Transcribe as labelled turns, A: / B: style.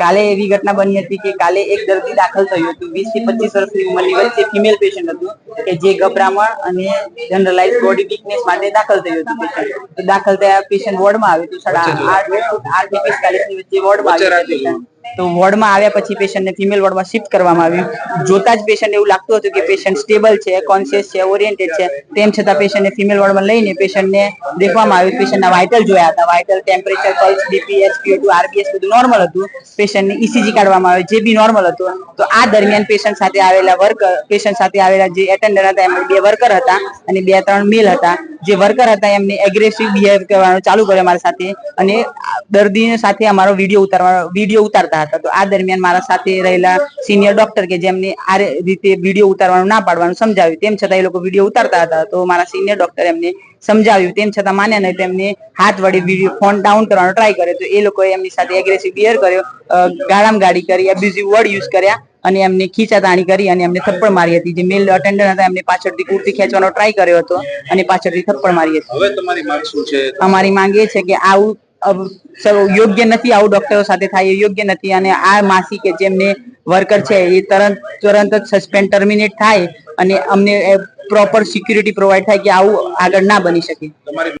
A: કાલે એવી ઘટના બની હતી કે કાલે એક દર્દી દાખલ થયું હતું. વીસથી પચીસ વર્ષની ઉંમરની વચ્ચે ફિમેલ પેશન્ટ હતું કે જે ગભરામણ અને જનરલાઇઝ બોડી વીકનેસ માટે દાખલ થયું હતું પેશન્ટ તો દાખલ થયા પેશન્ટ વોર્ડમાં આવ્યું હતું સાડા આઠ આઠથી પિસ્તાલીસની વચ્ચે વોર્ડમાં આવ્યું હતું. તો વોર્ડમાં આવ્યા પછી પેશન્ટને ફિમેલ વોર્ડમાં શિફ્ટ કરવામાં આવ્યું. જોતા જ પેશન્ટ એવું લાગતું હતું કે પેશન્ટ સ્ટેબલ છે કોન્શિયસ છે ઓરિએન્ટેડ છે. તેમ છતાં પેશન્ટને ફિમેલ વોર્ડમાં લઈને પેશન્ટને દેખવામાં આવ્યું. પેશન્ટના વાઇટલ જોયા હતા. Vital temperature pulse BP SPO RBS બધું નોર્મલ હતું. પેશન્ટને ઇસીજી કાઢવામાં આવે, જે બી નોર્મલ હતું. તો આ દરમિયાન પેશન્ટ સાથે આવેલા વર્કર પેશન્ટ સાથે આવેલા જે એટેન્ડર હતા, એમાં બે વર્કર હતા અને બે ત્રણ મેલ હતા. જે વર્કર હતા, એમને એગ્રેસિવ બિહેવ કરવાનું ચાલુ કર્યું મારી સાથે. અને દર્દી સાથે અમારો વીડિયો ઉતારવાનો વીડિયો ઉતારતા હતા. તો આ દરમિયાન મારા સાથે રહેલા સિનિયર ડોક્ટર કે જેમને આ રીતે વીડિયો ઉતારવાનું ના પાડવાનું સમજાવ્યું તેમ છતાં એ લોકો વીડિયો ઉતારતા હતા. તો મારા સિનિયર ડોક્ટર એમને સમજાવ્યું તેમ છતાં માન્યા નહીં તેમને હાથ વડે વીડિયો ફોન ડાઉન કરવાનો ટ્રાય કર્યો. તો એ લોકોએ એમની સાથે એગ્રેસિવ બિહેર કર્યો ગાળામ ગાડી કરી એબ્યુઝિવ વર્ડ યુઝ કર્યા અને એમને ખીચાતાણી કરી અને એમને થપ્પડ મારી હતી. જે મેલ અટેન્ડર હતા એમને પાછળથી કુર્તી ખેંચવાનો ટ્રાય કર્યો હતો અને પાછળથી થપ્પડ મારી હતી.
B: હવે તમારી માંગ શું છે?
A: અમારી માંગ એ છે કે આવું યોગ્ય નથી આવું ડોક્ટરો સાથે થાય એ યોગ્ય નથી અને આ માસી કે જેમને વર્કર છે એ તરત, તુરંત જ સસ્પેન્ડ ટર્મિનેટ થાય અને અમને પ્રોપર સિક્યુરિટી પ્રોવાઈડ થાય કે આવું આગળ ના બની શકે.